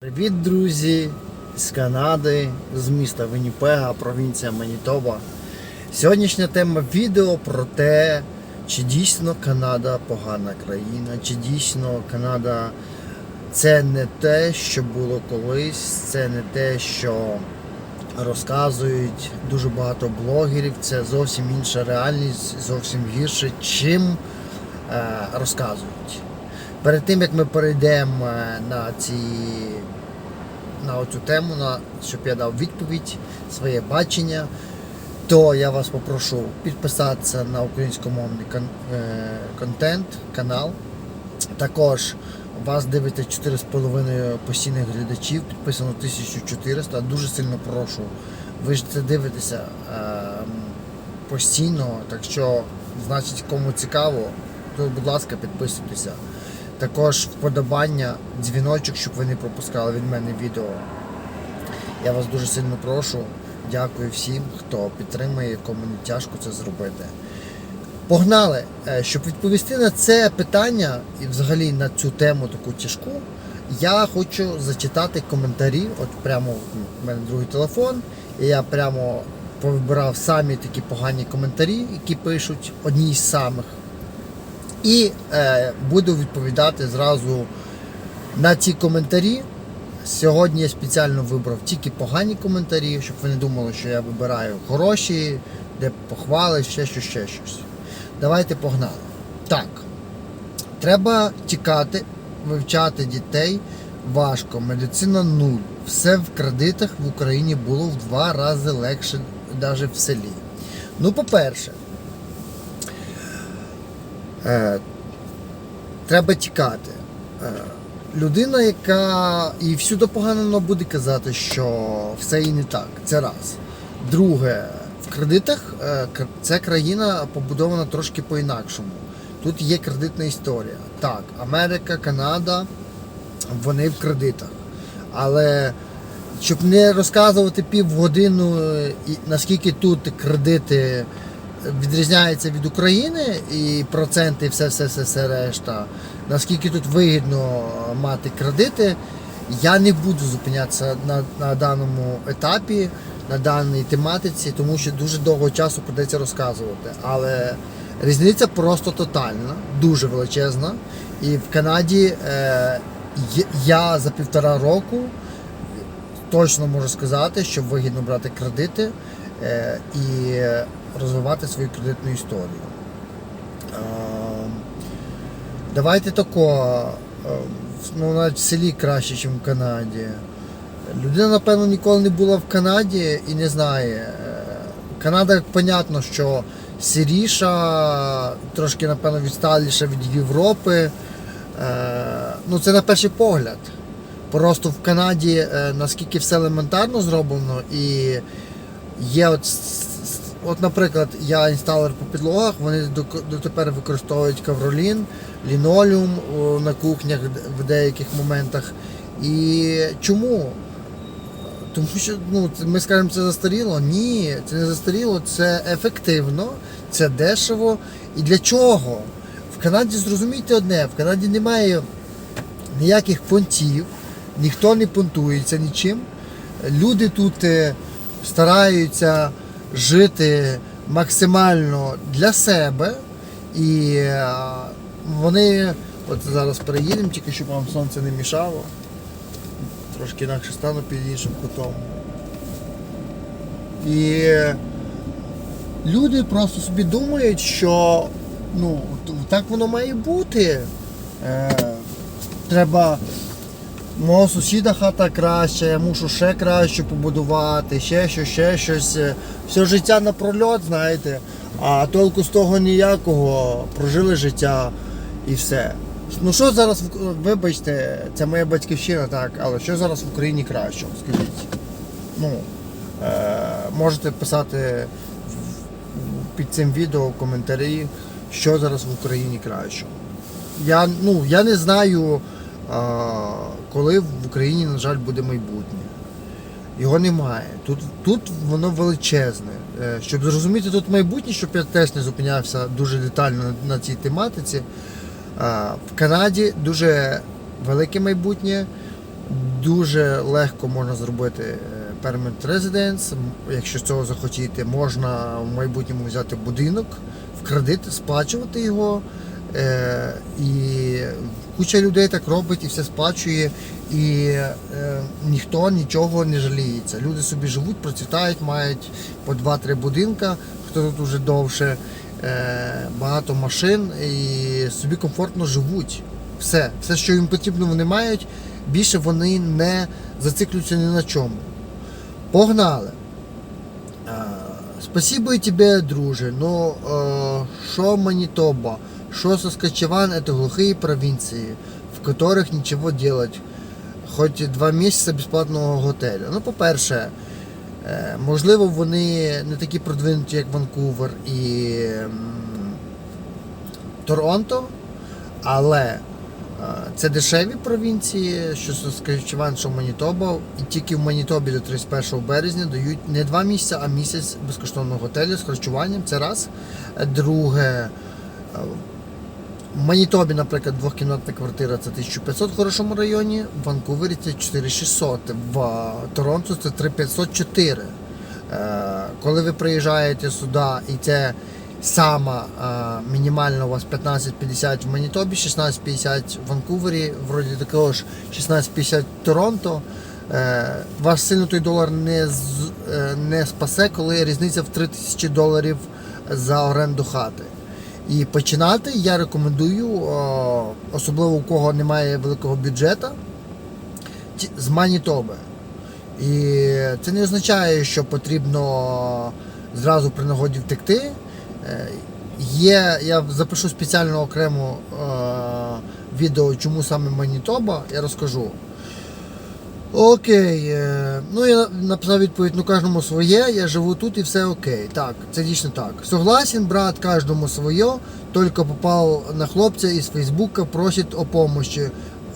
Привіт, друзі! З Канади, з міста Вінніпега, провінція Манітоба. Сьогоднішня тема відео про те, чи дійсно Канада погана країна, чи дійсно Канада це не те, що було колись, це не те, що розказують дуже багато блогерів, це зовсім інша реальність, зовсім гірше, чим е, розказують. Перед тим як ми перейдемо е, на ці на цю тему, на, щоб я дав відповідь, своє бачення, то я вас попрошу підписатися на українськомовний е, контент, канал. Також вас дивиться 4,5 постійних глядачів, підписано 1400. Дуже сильно прошу. Ви ж це дивитеся е, постійно, так що, значить, кому цікаво, то, будь ласка, підписуйтеся. Також вподобання, дзвіночок, щоб ви не пропускали від мене відео. Я вас дуже сильно прошу. Дякую всім, хто підтримує, кому не тяжко це зробити. Погнали! Е, Щоб відповісти на це питання і взагалі на цю тему таку тяжку, я хочу зачитати коментарі. От прямо в мене другий телефон, і я прямо повибирав самі такі погані коментарі, які пишуть одні з самих. І е, буду відповідати зразу на ці коментарі. Сьогодні я спеціально вибрав тільки погані коментарі, щоб ви не думали, що я вибираю хороші, де похвали, ще щось, ще щось. Давайте погнали. Так. Треба тікати, вивчати дітей важко. Медицина нуль. Все в кредитах в Україні було в два рази легше, навіть в селі. Ну, по-перше, треба тікати. Е, людина, яка і всюди погано буде казати, що все і не так. Це раз. Друге, в кредитах е, ця країна побудована трошки по-інакшому. Тут є кредитна історія. Так, Америка, Канада, вони в кредитах. Але щоб не розказувати півгодину, е, наскільки тут кредити відрізняються від України і проценти, і все, все, все, все решта, наскільки тут вигідно мати кредити, я не буду зупинятися на, на даному етапі, на даній тематиці, тому що дуже довго часу придеться розказувати. Але різниця просто тотальна, дуже величезна. І в Канаді е, я за півтора року точно можу сказати, що вигідно брати кредити е, і розвивати свою кредитну історію. Давайте тако, ну, навіть в селі краще, ніж в Канаді. Людина, напевно, ніколи не була в Канаді і не знає. Е, Канада, понятно, що сиріша, трошки, напевно, відсталіша від Європи. Е, Ну, це на перший погляд. Просто в Канаді е, наскільки все елементарно зроблено, і є от, от наприклад, я інсталер по підлогах, вони дотепер використовують ковролін, лінолеум о, на кухнях в деяких моментах. І чому? Тому що ну, ми скажемо, це застаріло. Ні, це не застаріло, це ефективно, це дешево. І для чого? В Канаді зрозумійте одне, в Канаді немає ніяких понтів, ніхто не понтується нічим. Люди тут е, стараються жити максимально для себе. І е, вони, от зараз переїдемо, тільки щоб вам сонце не мішало. Трошки інакше стану під іншим кутом. І люди просто собі думають, що ну, так воно має бути. Е, треба мого сусіда хата краща, я мушу ще краще побудувати, ще щось, ще щось. Е, Все життя напрольот, знаєте, а толку з того ніякого, прожили життя і все. Ну що зараз, вибачте, це моя батьківщина, так, але що зараз в Україні краще, скажіть? Ну, е, можете писати під цим відео коментарі, що зараз в Україні краще. Я, ну, я не знаю, коли в Україні, на жаль, буде майбутнє. Його немає. Тут, тут воно величезне. Е, Щоб зрозуміти тут майбутнє, щоб я теж не зупинявся дуже детально на, цій тематиці. В Канаді дуже велике майбутнє. Дуже легко можна зробити е, Permanent Residence. Якщо цього захотіти, можна в майбутньому взяти будинок в сплачувати його. Е, і куча людей так робить і все сплачує, і е, ніхто нічого не жаліється. Люди собі живуть, процвітають, мають по 2-3 будинка, хто тут уже довше, е, багато машин і собі комфортно живуть. Все, все, що їм потрібно, вони мають. Більше вони не зациклюються ні на чому. Погнали. Е, Спасибо и тебе, друже. Но э, шо Манитоба, шо Соскочеван это глухие провинции, в которых ничего делать. Хоч два місяці безплатного готелю. Ну, по-перше, е, можливо, вони не такі продвинуті, як Ванкувер і Торонто, але е, це дешеві провінції, що Соскочеван, що Манітоба. І тільки в Манітобі до 31 березня дають не два місяці, а місяць безкоштовного готелю з харчуванням. Це раз. Е, Друге, Манітобі, наприклад, двохкімнатна квартира це 1500 в хорошому районі, в Ванкувері це 4600, в Торонто це 3504. Е, Коли ви приїжджаєте сюди і це сама е, мінімальна у вас 1550 в Манітобі, 1650 в Ванкувері, вроді такого ж 1650 в Торонто. Е, Вас сильно той долар не, не спасе, коли різниця в 3000 доларів за оренду хати. І починати я рекомендую, особливо у кого немає великого бюджету, з Манітоби. І це не означає, що потрібно зразу при нагоді втекти. Е, Є, я запишу спеціально окремо е, відео, чому саме Манітоба, я розкажу. Окей, е, ну я написав відповідь, ну кожному своє, я живу тут і все окей. Так, це дійсно так. Согласен, брат, кожному своє, тільки попав на хлопця із Фейсбука, просить о помощи. Е,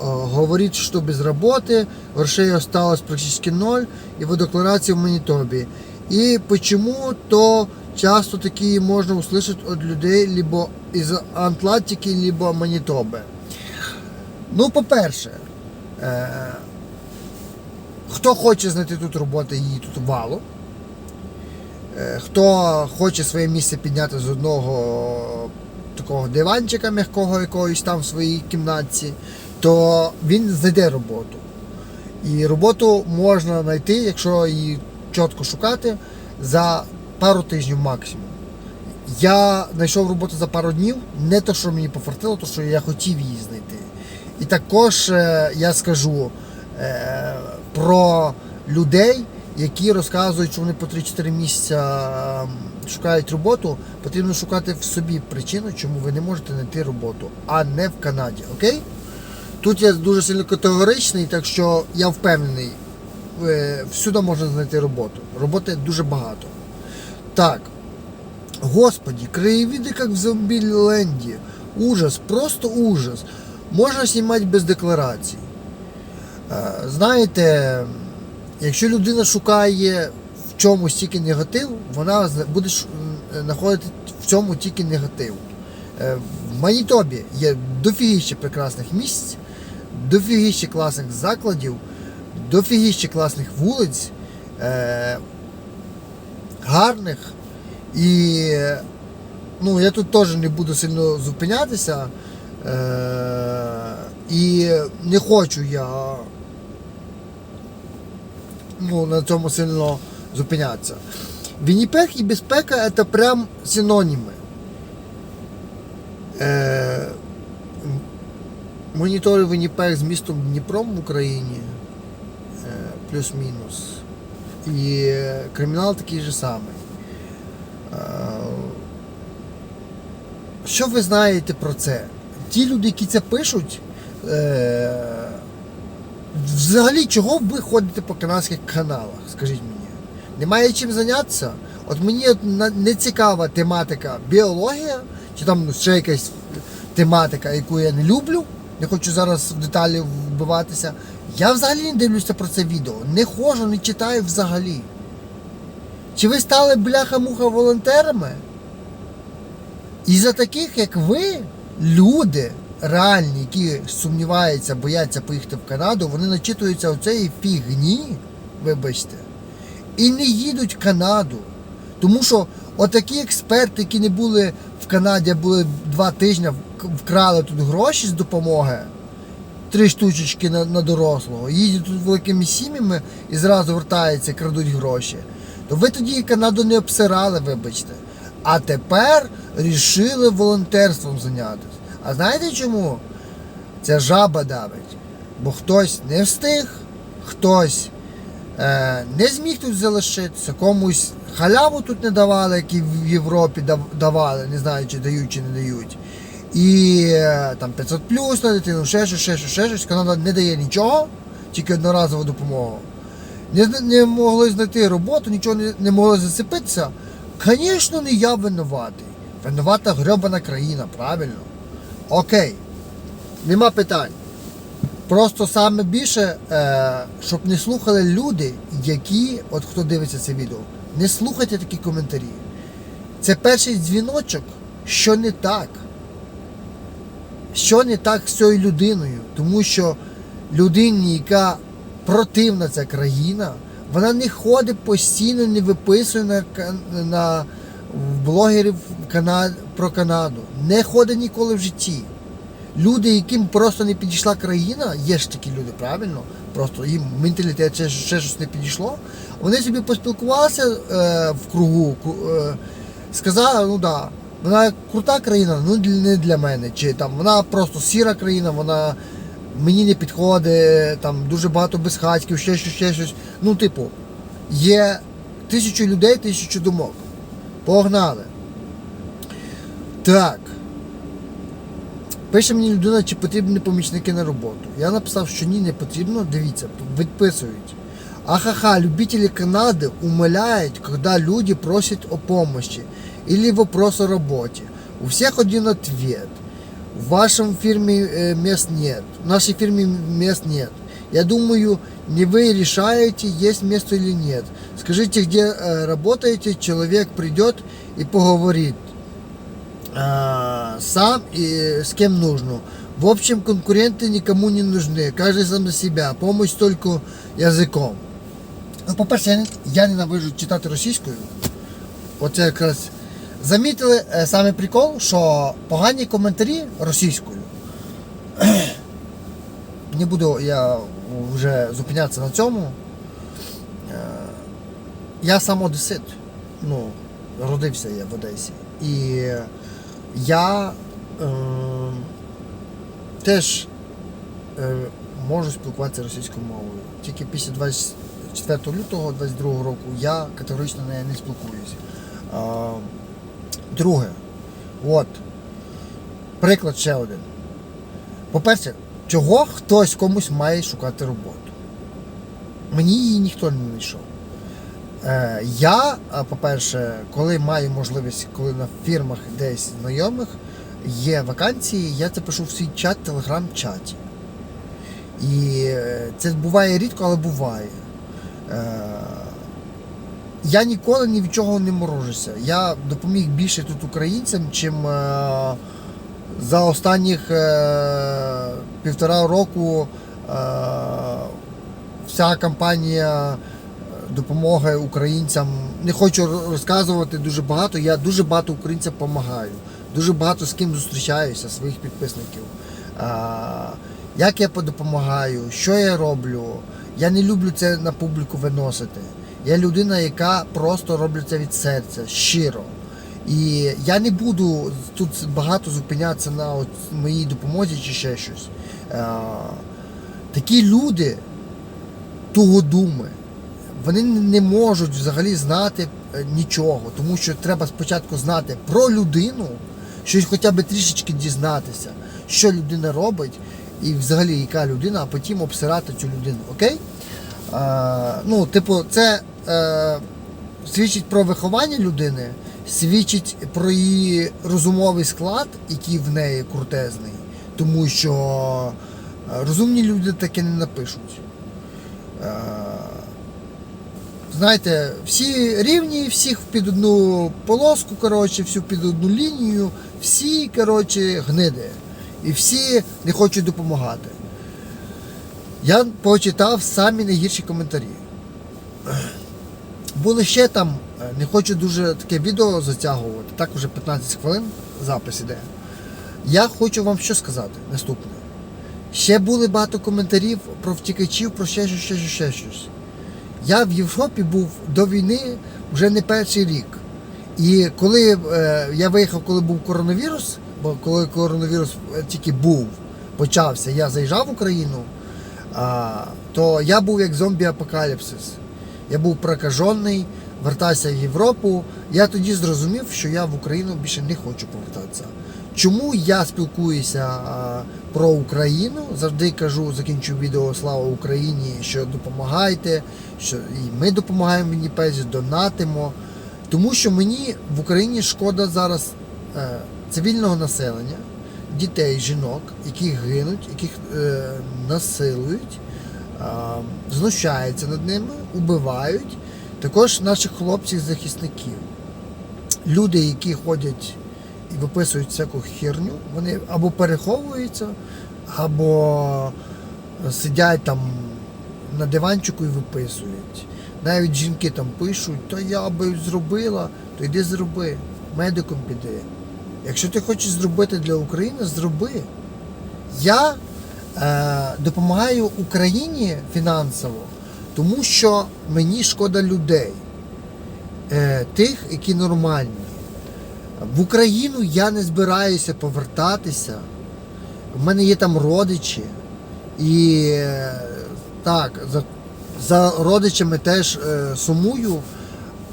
Говорить, що без роботи, грошей осталось практично ноль, і в декларації в Манітобі. І почему то часто такі можна услышать від людей либо із Атлантики, либо Манітоби. Ну, по-перше, е, Хто хоче знайти тут роботу, її тут вало. Е, Хто хоче своє місце підняти з одного такого диванчика м'якого якогось там в своїй кімнатці, то він знайде роботу. І роботу можна знайти, якщо її чітко шукати, за пару тижнів максимум. Я знайшов роботу за пару днів, не то, що мені пофартило, то що я хотів її знайти. І також е, я скажу про людей, які розказують, що вони по 3-4 місяця шукають роботу, потрібно шукати в собі причину, чому ви не можете знайти роботу, а не в Канаді. Окей? Тут я дуже сильно категоричний, так що я впевнений, е, всюди можна знайти роботу. Роботи дуже багато. Так. Господи, краєвиди як в Зомбіленді. Ужас, просто ужас. Можна знімати без декларацій. Е, Знаєте, якщо людина шукає в чомусь тільки негатив, вона буде знаходити в цьому тільки негатив. Е, В Манітобі є дофігіще прекрасних місць, дофігіще класних закладів, дофігіще класних вулиць, е, гарних. І ну, я тут теж не буду сильно зупинятися. І не хочу я ну, на цьому сильно зупинятися. Вінніпег і безпека це прям синоніми. Е, монітори Вінніпег з містом Дніпром в Україні е, плюс-мінус. І кримінал такий же самий. Е, Що ви знаєте про це? Ті люди, які це пишуть, е, взагалі чого ви ходите по канадських каналах? Скажіть мені. Немає чим зайнятися? От мені не цікава тематика біологія, чи там ну, ще якась тематика, яку я не люблю. Не хочу зараз в деталі вбиватися. Я взагалі не дивлюся про це відео. Не ходжу, не читаю взагалі. Чи ви стали бляха-муха волонтерами? І за таких, як ви, люди, реальні, які сумніваються, бояться поїхати в Канаду, вони начитуються оцеї фігні, вибачте, і не їдуть в Канаду. Тому що отакі експерти, які не були в Канаді, були два тижні, вкрали тут гроші з допомоги, три штучечки на, на дорослого, їдуть тут великими сім'ями і зразу вертаються, крадуть гроші. То ви тоді Канаду не обсирали, вибачте. А тепер рішили волонтерством зайнятися. А знаєте чому? Це жаба давить. Бо хтось не встиг, хтось е, не зміг тут залишитися, комусь халяву тут не давали, які в Європі давали, не знаю, чи дають, чи не дають. І е, там 500 плюс на дитину, ще щось, ще щось, ще щось. Канада не дає нічого, тільки одноразову допомогу. Не, не могли знайти роботу, нічого не, не могли зацепитися. Звісно, не я винуватий. Винувата гребана країна, правильно? Окей. Нема питань. Просто саме більше, е, щоб не слухали люди, які, от хто дивиться це відео, не слухайте такі коментарі. Це перший дзвіночок, що не так. Що не так з цією людиною? Тому що людині, яка противна ця країна, вона не ходить постійно, не виписує на, на блогерів Кана- про Канаду. Не ходить ніколи в житті. Люди, яким просто не підійшла країна, є ж такі люди, правильно? Просто їм менталітет ще, ще щось не підійшло. Вони собі поспілкувалися е, в кругу, е, сказали, ну да, вона крута країна, ну не для мене. Чи там вона просто сіра країна, вона мені не підходить, там дуже багато безхатьків, ще щось, ще щось. Ну, типу, є тисячу людей, тисячу думок. Погнали. Так. Пише мені людина, чи потрібні помічники на роботу. Я написав, що ні, не потрібно. Дивіться, відписують. Ахаха, любители Канады умоляют, когда люди просят о помощи или вопрос о работе. У всех один ответ. В вашем фирме э, мест нет. В нашей фирме мест нет. Я думаю, не вы решаете, есть место или нет. Скажите, где э, работаете, человек придет и поговорит а, сам и с кем нужно. В общем, конкуренты никому не нужны. Каждый сам за себя. Помощь только язиком. Ну, по-перше, я, не- я ненавижу читати російською. Оце якраз замітили е, саме прикол, що погані коментарі російською. Не буду я вже зупинятися на цьому. Е, Я сам одесит. Ну, родився я в Одесі. І я е, теж е, можу спілкуватися російською мовою. Тільки після 24 лютого 22 року я категорично не, не спілкуюся. Е, друге, от, приклад ще один. По-перше, чого хтось комусь має шукати роботу? Мені її ніхто не знайшов. Е, Я, по-перше, коли маю можливість, коли на фірмах десь знайомих є вакансії, я це пишу в свій чат, телеграм-чаті. І е, це буває рідко, але буває. Е, Я ніколи ні від чого не морожуся. Я допоміг більше тут українцям, чим е, за останніх е, півтора року е, вся кампанія допомоги українцям. Не хочу розказувати дуже багато. Я дуже багато українцям допомагаю. Дуже багато з ким зустрічаюся, своїх підписників. Як я допомагаю, що я роблю. Я не люблю це на публіку виносити. Я людина, яка просто робить це від серця, щиро. І я не буду тут багато зупинятися на моїй допомозі чи ще щось. Такі люди тугодуми, вони не можуть взагалі знати е, нічого, тому що треба спочатку знати про людину, щось хоча б трішечки дізнатися, що людина робить, і взагалі яка людина, а потім обсирати цю людину. Окей? А, ну, типу, це е, свідчить про виховання людини, свідчить про її розумовий склад, який в неї крутезний, тому що е, розумні люди таке не напишуть. Е, знаєте, всі рівні, всіх під одну полоску, коротше, всю під одну лінію, всі, коротше, гниди. І всі не хочуть допомагати. Я почитав самі найгірші коментарі. Були ще там, не хочу дуже таке відео затягувати, так уже 15 хвилин запис іде. Я хочу вам що сказати наступне. Ще були багато коментарів про втікачів, про ще щось, ще щось, ще щось. Я в Європі був до війни вже не перший рік. І коли е, я виїхав, коли був коронавірус, бо коли коронавірус е, тільки був, почався, я заїжджав в Україну, а, то я був як зомбі-апокаліпсис. Я був прокажений, вертався в Європу. Я тоді зрозумів, що я в Україну більше не хочу повертатися. Чому я спілкуюся про Україну? Завжди кажу, закінчу відео Слава Україні, що допомагайте, що і ми допомагаємо Вінніпезі, донатимо. Тому що мені в Україні шкода зараз е, цивільного населення, дітей, жінок, які гинуть, яких е, насилують, знущаються над ними, убивають. Також наших хлопців-захисників. Люди, які ходять і виписують всяку херню, вони або переховуються, або сидять там на диванчику і виписують. Навіть жінки там пишуть, то я би зробила, то йди зроби, медиком піди. Якщо ти хочеш зробити для України, зроби. Я е, допомагаю Україні фінансово, тому що мені шкода людей, е, тих, які нормальні. В Україну я не збираюся повертатися. У мене є там родичі. І так, за, за родичами теж е, сумую,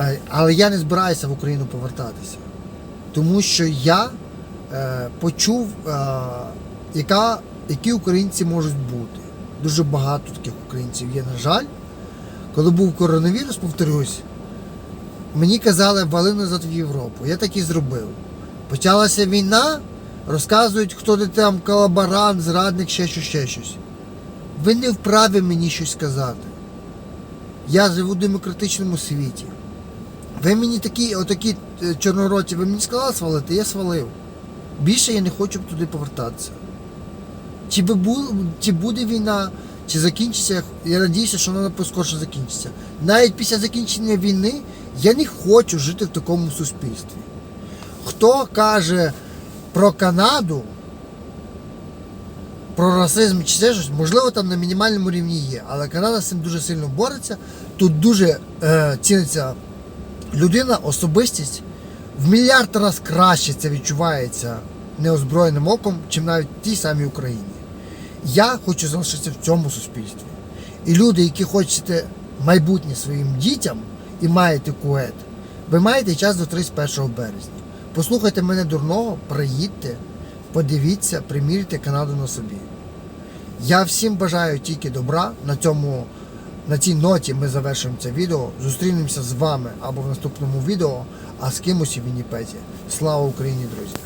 е, але я не збираюся в Україну повертатися. Тому що я е, почув, е, яка, які українці можуть бути. Дуже багато таких українців є, на жаль. Коли був коронавірус, повторюсь, мені казали, вали назад в Європу. Я так і зробив. Почалася війна, розказують, хто ти там колаборант, зрадник, ще щось, ще щось. Ви не вправі мені щось сказати. Я живу в демократичному світі. Ви мені такі, отакі е, чорнороті, ви мені сказали свалити, я свалив. Більше я не хочу туди повертатися. Чи, чи буде війна, чи закінчиться, я надіюся, що вона поскорше закінчиться. Навіть після закінчення війни я не хочу жити в такому суспільстві. Хто каже про Канаду, про расизм чи ще щось, можливо, там на мінімальному рівні є, але Канада з цим дуже сильно бореться. Тут дуже е, ціниться людина, особистість. В мільярд раз краще це відчувається неозброєним оком, чим навіть в тій самій Україні. Я хочу залишитися в цьому суспільстві. І люди, які хочете майбутнє своїм дітям і маєте кует, ви маєте час до 31 березня. Послухайте мене дурного, приїдьте, подивіться, примірте Канаду на собі. Я всім бажаю тільки добра. На цьому, на цій ноті ми завершуємо це відео. Зустрінемося з вами або в наступному відео, а з кимось у Вінніпезі. Слава Україні, друзі!